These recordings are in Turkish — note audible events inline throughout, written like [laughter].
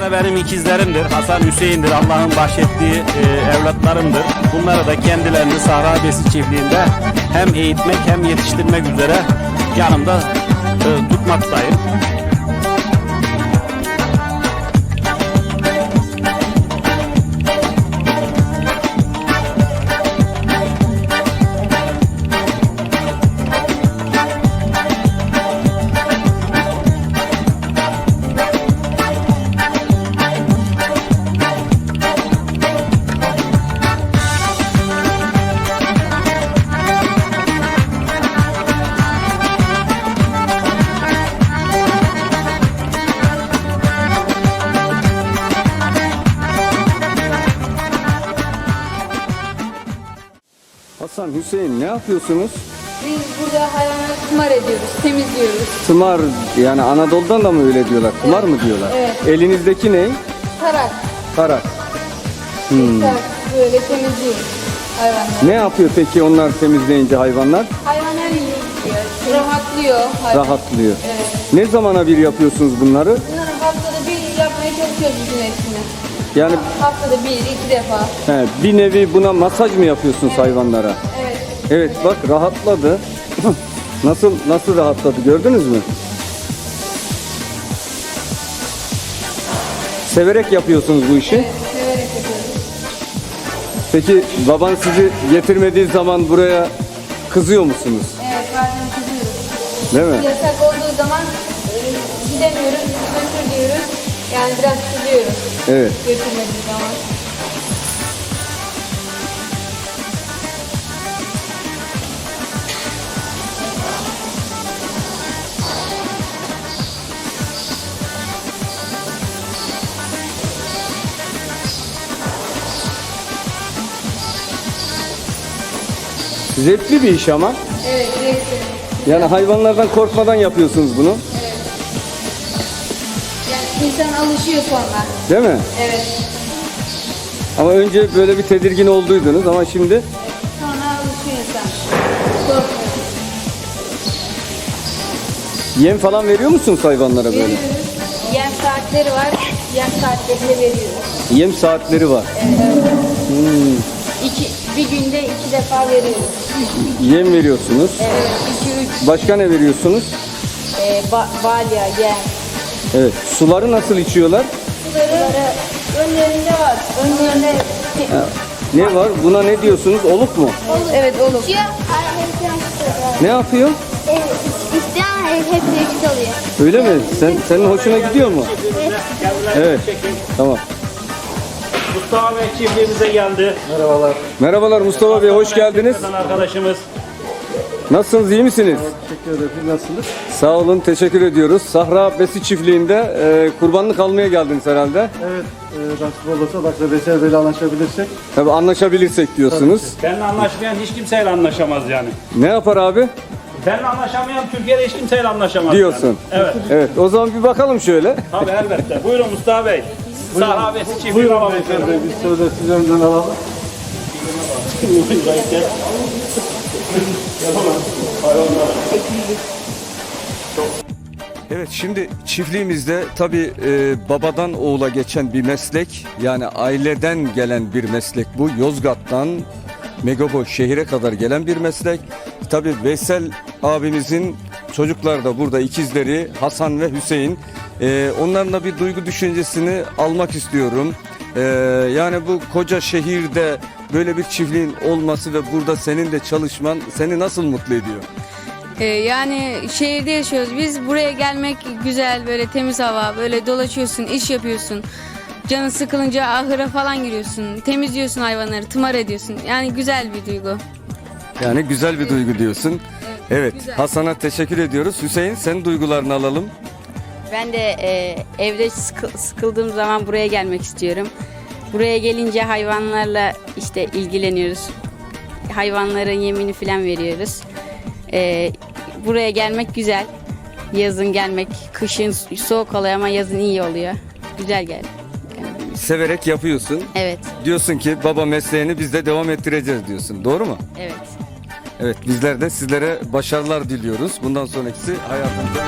Bunlar da benim ikizlerimdir. Hasan Hüseyin'dir. Allah'ın bahşettiği e, evlatlarımdır. Bunları da kendilerini Sahra Besi çiftliğinde hem eğitmek hem yetiştirmek üzere yanımda e, tutmaktayım. Hüseyin ne yapıyorsunuz? Biz burada hayvanları kumar ediyoruz, temizliyoruz. Tımar yani Anadolu'dan da mı öyle diyorlar? Tımar mı diyorlar? Evet. Elinizdeki ne? Tarak, Tarak. tarak böyle temizliyoruz hayvanları. Ne yapıyor peki onlar temizleyince hayvanlar? Hayvanlar yiyor, rahatlıyor. Hayvan. Rahatlıyor. Evet. Ne zamana bir yapıyorsunuz bunları? Bunları haftada bir yapmaya çalışıyoruz bütün hepsini. Yani Haftada bir, iki defa. he, bir nevi buna masaj mı yapıyorsunuz hayvanlara? Evet. Evet bak rahatladı. [laughs] nasıl nasıl rahatladı gördünüz mü? Severek yapıyorsunuz bu işi. Evet, severek yapıyoruz. Peki baban sizi getirmediği zaman buraya kızıyor musunuz? Evet, bazen kızıyoruz. Değil mi? Yasak olduğu zaman e, gidemiyoruz, götür diyoruz. Yani biraz kızıyoruz Evet. götürmediği zaman. Zevkli bir iş ama. Evet, zevkli. Yani hayvanlardan korkmadan yapıyorsunuz bunu. Yani insan alışıyor sonra. Değil mi? Evet. Ama önce böyle bir tedirgin olduydunuz ama şimdi Sonra alışıyor insan. Korkmuyor. yem falan veriyor musunuz hayvanlara böyle? Veriyoruz. Yem saatleri var. Yem saatlerini veriyoruz. Yem saatleri var. İki, bir günde iki defa veriyoruz. Yem veriyorsunuz. Evet. iki üç. Başka ne veriyorsunuz? E, ba, balya, yem. Evet. Suları nasıl içiyorlar? Suları önlerinde var. Önlerinde. Ne var? Buna ne diyorsunuz? Oluk mu? Evet olur. Ne yapıyor? İsteyen hepsi eşit oluyor. Öyle mi? Sen senin hoşuna gidiyor mu? Evet. Tamam. Mustafa Bey çiftliğimize geldi. Merhabalar Mustafa Bey hoş geldiniz. Arkadaşımız. Nasılsınız? iyi misiniz? Teşekkür ederim. Nasılsınız? Sağ olun. Teşekkür ediyoruz. Sahra Besi çiftliğinde e, kurbanlık almaya geldiniz herhalde. Evet, e, nasip olursa Bakra Beşer Bey'le anlaşabilirsek. Tabii anlaşabilirsek diyorsunuz. Benimle anlaşmayan hiç kimseyle anlaşamaz yani. Ne yapar abi? Benimle anlaşamayan Türkiye'de hiç kimseyle anlaşamaz. Diyorsun. Yani. Evet. Evet. O zaman bir bakalım şöyle. Tabii elbette. Buyurun Mustafa Bey. Sahra Besi çiftliği Buyurun alalım. Beşer Bey, biz sözü sizin önünden alalım. Evet şimdi çiftliğimizde tabii e, babadan oğula geçen bir meslek yani aileden gelen bir meslek bu. Yozgat'tan Megabo şehire kadar gelen bir meslek. Tabii Veysel abimizin çocuklar da burada ikizleri Hasan ve Hüseyin. E, onların da bir duygu düşüncesini almak istiyorum. E, yani bu koca şehirde böyle bir çiftliğin olması ve burada senin de çalışman seni nasıl mutlu ediyor? Ee, yani şehirde yaşıyoruz. Biz buraya gelmek güzel böyle temiz hava böyle dolaşıyorsun iş yapıyorsun. Canın sıkılınca ahıra falan giriyorsun. Temizliyorsun hayvanları tımar ediyorsun. Yani güzel bir duygu. Yani güzel bir duygu diyorsun. Evet. Hasan'a teşekkür ediyoruz. Hüseyin senin duygularını alalım. Ben de e, evde sıkı- sıkıldığım zaman buraya gelmek istiyorum. Buraya gelince hayvanlarla işte ilgileniyoruz. Hayvanların yemini falan veriyoruz. E, buraya gelmek güzel. Yazın gelmek, kışın soğuk oluyor ama yazın iyi oluyor. Güzel gel. Severek yapıyorsun. Evet, Diyorsun ki baba mesleğini biz de devam ettireceğiz diyorsun. Doğru mu? evet. Evet, bizler de sizlere başarılar diliyoruz. Bundan sonrası hayatınızda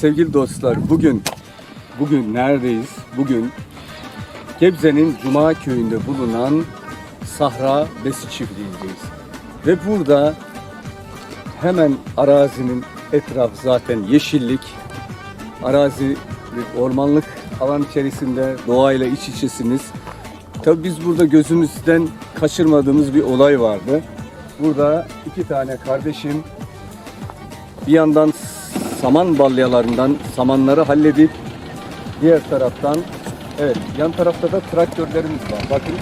sevgili dostlar bugün bugün neredeyiz? Bugün Gebze'nin Cuma köyünde bulunan Sahra Besi Çiftliği'ndeyiz. Ve burada hemen arazinin etrafı zaten yeşillik. Arazi bir ormanlık alan içerisinde doğayla iç içesiniz. Tabii biz burada gözümüzden kaçırmadığımız bir olay vardı. Burada iki tane kardeşim bir yandan saman balyalarından samanları halledip diğer taraftan evet yan tarafta da traktörlerimiz var. Bakın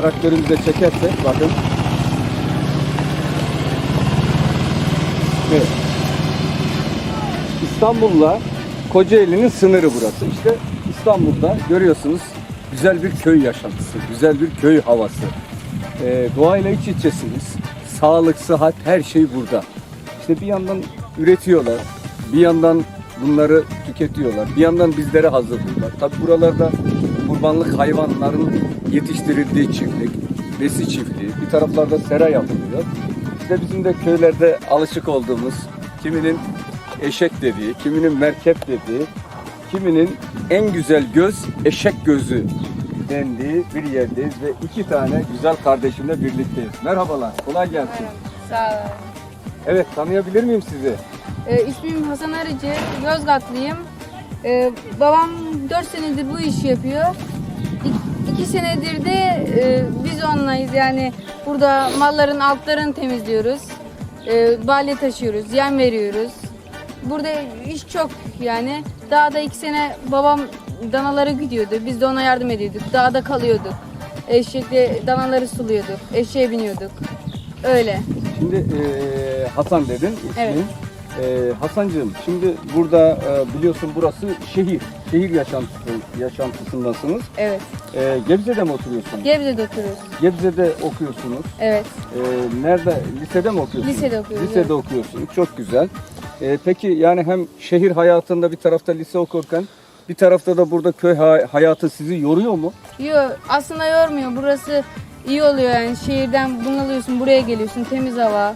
traktörümüzü de çekersek bakın. Evet. İstanbul'la Kocaeli'nin sınırı burası. İşte İstanbul'da görüyorsunuz güzel bir köy yaşantısı, güzel bir köy havası. Ee, doğayla iç içesiniz. Sağlık, sıhhat her şey burada. İşte bir yandan üretiyorlar, bir yandan bunları tüketiyorlar, bir yandan bizlere hazırlıyorlar. Tabi buralarda kurbanlık hayvanların yetiştirildiği çiftlik, besi çiftliği, bir taraflarda sera yapılıyor. İşte bizim de köylerde alışık olduğumuz kiminin eşek dediği, kiminin merkep dediği, kiminin en güzel göz eşek gözü dendiği bir yerdeyiz ve iki tane güzel kardeşimle birlikteyiz. Merhabalar, kolay gelsin. Sağ ol. Evet, tanıyabilir miyim sizi? Ee, ismim Hasan Arıcı, Yozgatlıyım. Ee, babam 4 senedir bu işi yapıyor. 2 senedir de e, biz onlayız yani burada malların altlarını temizliyoruz. E, balya taşıyoruz, yem veriyoruz. Burada iş çok yani. Dağda 2 sene babam danaları gidiyordu, biz de ona yardım ediyorduk. Dağda kalıyorduk. Eşekle danaları suluyorduk, eşeğe biniyorduk. Öyle. Şimdi eee, Hasan dedin ismin. Evet. Eee, Hasancığım şimdi burada e, biliyorsun burası şehir. Şehir yaşantısı, yaşantısındasınız. Evet. Eee, Gebze'de mi oturuyorsunuz? Gebze'de oturuyoruz. Gebze'de okuyorsunuz. Evet. Eee, nerede? Lisede mi okuyorsunuz? Lisede okuyoruz, Lisede evet. okuyorsunuz. Çok güzel. Eee, peki yani hem şehir hayatında bir tarafta lise okurken bir tarafta da burada köy ha- hayatı sizi yoruyor mu? Yok aslında yormuyor. Burası iyi oluyor yani. Şehirden bunalıyorsun, buraya geliyorsun. Temiz hava.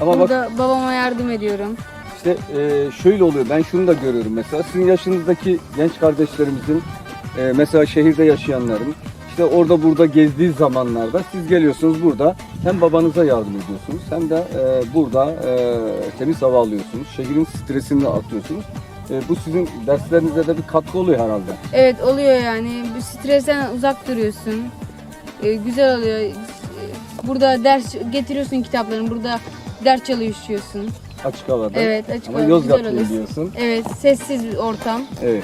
Ama bak Burada babama yardım ediyorum. İşte e, şöyle oluyor. Ben şunu da görüyorum mesela. Sizin yaşınızdaki genç kardeşlerimizin e, mesela şehirde yaşayanların işte orada burada gezdiği zamanlarda siz geliyorsunuz burada hem babanıza yardım ediyorsunuz hem de e, burada e, temiz hava alıyorsunuz. Şehrin stresini atıyorsunuz. E, bu sizin derslerinize de bir katkı oluyor herhalde. Evet oluyor yani. Bu stresten uzak duruyorsun. Ee, güzel oluyor. Ee, Burada ders getiriyorsun kitaplarını. Burada ders çalışıyorsun. Açık havada. Evet açık Ama hava, Yozgatlıyım oluyor. diyorsun. Evet sessiz bir ortam. Evet.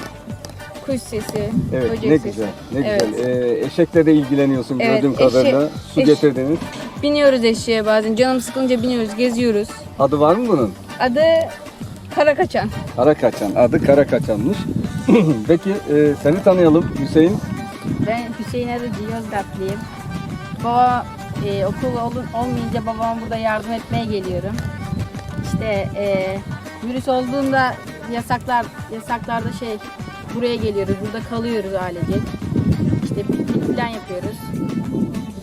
Kuş sesi, Evet böcek ne sesi. güzel. Ne Evet. güzel. E, eşekle de ilgileniyorsun Evet, gördüğüm eşek- kadarıyla. Su eş- getirdiniz. Biniyoruz eşeğe bazen. Canım sıkılınca biniyoruz, geziyoruz. Adı var mı bunun? Adı Karakaçan. Kara kaçan. Adı kara kaçanmış. [clears throat] Peki e, seni tanıyalım Hüseyin. Ben Hüseyin Arıcı, Yozgatlıyım. Baba e, okul ol- olmayınca babama burada yardım etmeye geliyorum. İşte e, virüs olduğunda yasaklar yasaklarda şey buraya geliyoruz. Burada kalıyoruz ailecek. İşte piknik falan yapıyoruz.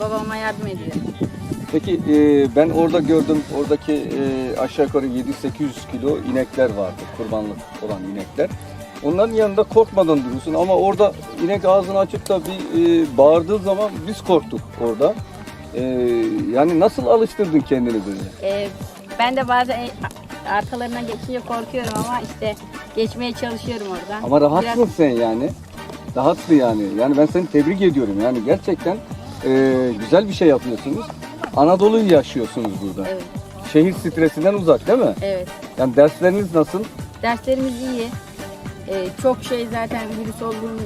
Babama yardım ediyorum. Peki e, ben orada gördüm oradaki e, aşağı yukarı 7-800 kilo inekler vardı. Kurbanlık olan inekler. Onların yanında korkmadan duruyorsun ama orada inek ağzını açıp da bir e, bağırdığı zaman biz korktuk orada. E, yani nasıl alıştırdın kendini böyle? E, ben de bazen arkalarına geçince korkuyorum ama işte geçmeye çalışıyorum oradan. Ama rahatsın Biraz- sen yani. Rahatsın yani. Yani ben seni tebrik ediyorum. Yani gerçekten e, güzel bir şey yapıyorsunuz. Anadolu'yu yaşıyorsunuz burada. Evet, Şehir stresinden uzak değil mi? evet. Yani dersleriniz nasıl? Derslerimiz iyi. Ee, çok şey zaten virüs olduğu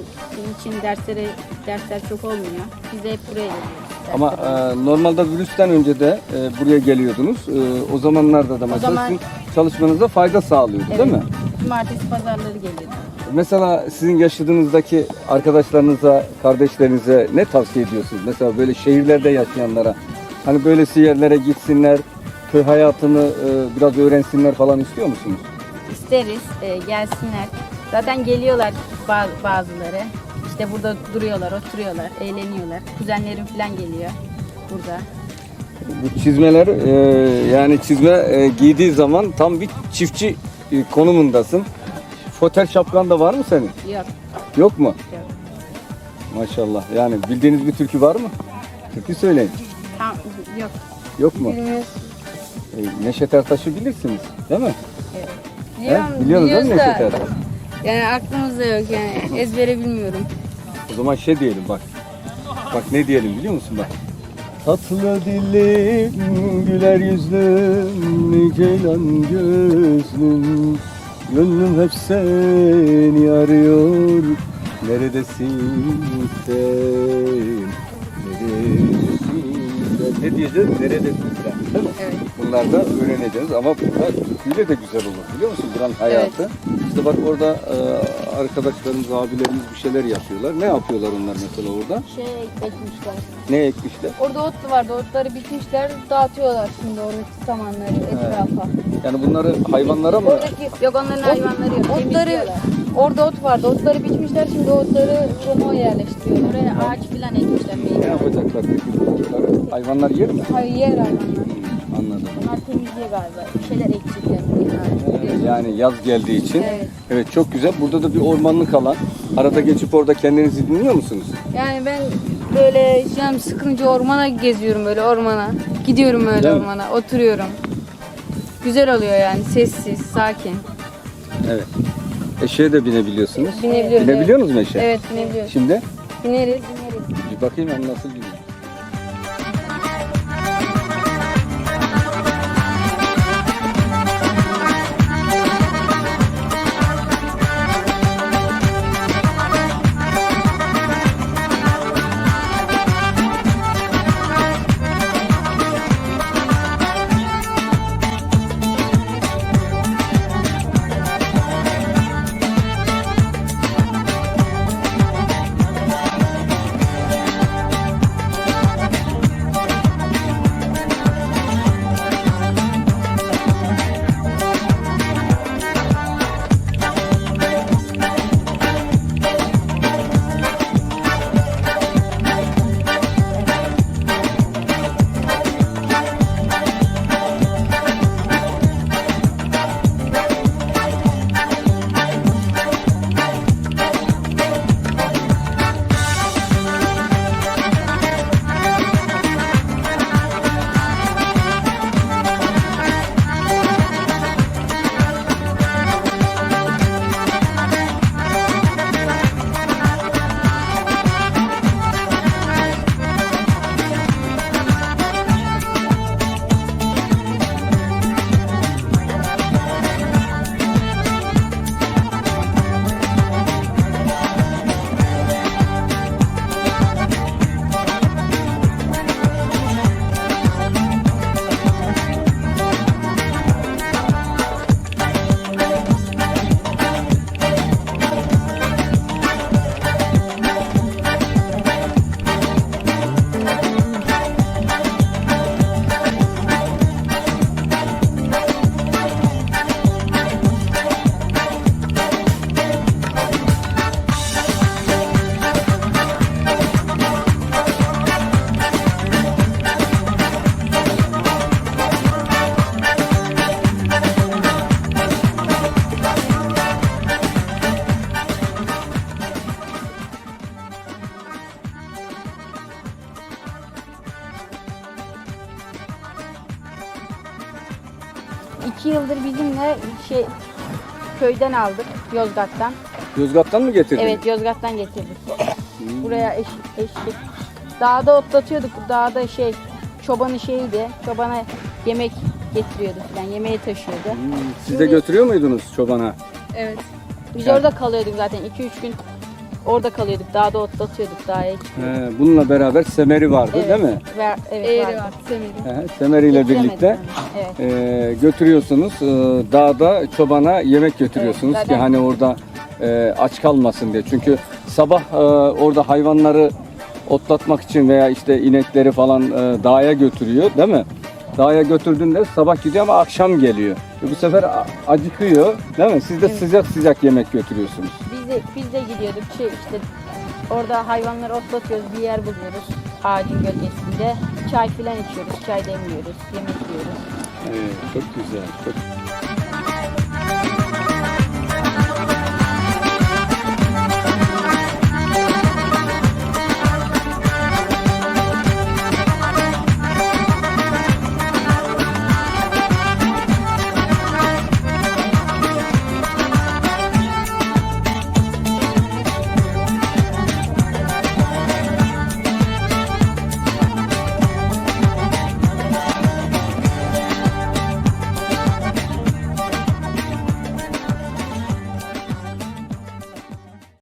için derslere dersler çok olmuyor. Biz de hep buraya geliyoruz. Ama e, normalde virüsten önce de e, buraya geliyordunuz. E, o zamanlarda da mesela zaman- sizin çalışmanıza fayda sağlıyordu değil mi? Cumartesi pazarları geliyordu. Mesela sizin yaşadığınızdaki arkadaşlarınıza, kardeşlerinize ne tavsiye ediyorsunuz? Mesela böyle şehirlerde yaşayanlara. Hani böylesi yerlere gitsinler, köy hayatını e, biraz öğrensinler falan istiyor musunuz? İsteriz e, gelsinler. Zaten geliyorlar ba- bazıları. İşte burada duruyorlar, oturuyorlar, eğleniyorlar. Kuzenlerim falan geliyor burada. Bu çizmeler e, yani çizme e, giydiği zaman tam bir çiftçi e, konumundasın. Foter şapkan da var mı senin? Yok. Yok mu? Maşallah. Yani bildiğiniz bir türkü var mı? Türkü söyleyin. Tam, yok. Yok mu? Bilmiyoruz. E, Neşet Ertaş'ı bilirsiniz değil mi? Biliyorum, He? Biliyorsunuz değil mi Neşet da. Yani aklımızda yok yani ezbere bilmiyorum. O zaman şey diyelim bak. Bak ne diyelim biliyor musun bak. Tatlı dilim, güler yüzlüm, ceylan gözlüm Gönlüm hep seni arıyor Neredesin sen? Ne diyeceğiz? Neredesin sen? Değil mi? Evet. Bunlar da öğreneceğiz ama burada türküyle de güzel olur biliyor musun? Buranın hayatı. İşte bak orada e, arkadaşlarımız, abilerimiz bir şeyler yapıyorlar. Ne yapıyorlar onlar mesela orada? Şey ekmişler. Ne ekmişler? Orada ot vardı. Otları bitmişler. Dağıtıyorlar şimdi oradaki samanları etrafa. Yani bunları hayvanlara mı? Oradaki Yok onların hayvanları yok. otları orada ot vardı. Otları biçmişler. Şimdi otları Roma'ya yerleştiriyorlar. Oraya ağaç filan ekmişler. Ne yapacaklar peki bu otları? Hayvanlar yer mi? Hayır yer hayvanlar. Anladım. Bunlar temizliği galiba. Bir şeyler ekecekler. Yani yaz geldiği için. Evet. Evet çok güzel. Burada da bir ormanlık alan. Arada geçip orada kendinizi dinliyor musunuz? Yani ben böyle canım sıkınca ormana geziyorum böyle ormana. Gidiyorum öyle Değil mi? ormana, oturuyorum. Güzel oluyor yani sessiz, sakin. Evet. Eşeğe de binebiliyorsunuz. Binebiliyoruz. Binebiliyor musunuz eşeğe? Evet binebiliyoruz. Şimdi Bineriz. bir bakayım ben nasıl İki yıldır bizimle şey köyden aldık. Yozgat'tan. Yozgat'tan mı getirdin? Evet Yozgat'tan getirdik. Buraya eş, eşlik. Dağda otlatıyorduk. Dağda şey çobanı şeydi. Çobana yemek getiriyordu falan. Yemeği taşıyordu. Hmm, Siz de götürüyor muydunuz çobana? Evet. Biz Yani- orada kalıyorduk zaten. 2-3 gün orada kalıyorduk. Dağda otlatıyorduk. Dağa çıkıyorduk. He, bununla beraber semeri vardı Evet. değil mi? Ve, evet, Eğri vardı. var, semeri. He, semeriyle Getiremedik birlikte onu. Evet. e, götürüyorsunuz. E, dağda çobana yemek götürüyorsunuz Evet, ki zaten- hani orada e, aç kalmasın diye. Çünkü sabah e, orada hayvanları otlatmak için veya işte inekleri falan e, dağa götürüyor değil mi? Dağa götürdüğünde sabah gidiyor ama akşam geliyor. E, bu sefer a- acıkıyor değil mi? Siz de sıcak sıcak yemek götürüyorsunuz. Biz de, biz de gidiyorduk. Şey işte orada hayvanları otlatıyoruz. Bir yer buluyoruz. Ağacın gölgesinde. Çay filan içiyoruz. Çay demliyoruz. Yemek yiyoruz. Evet, çok güzel. Çok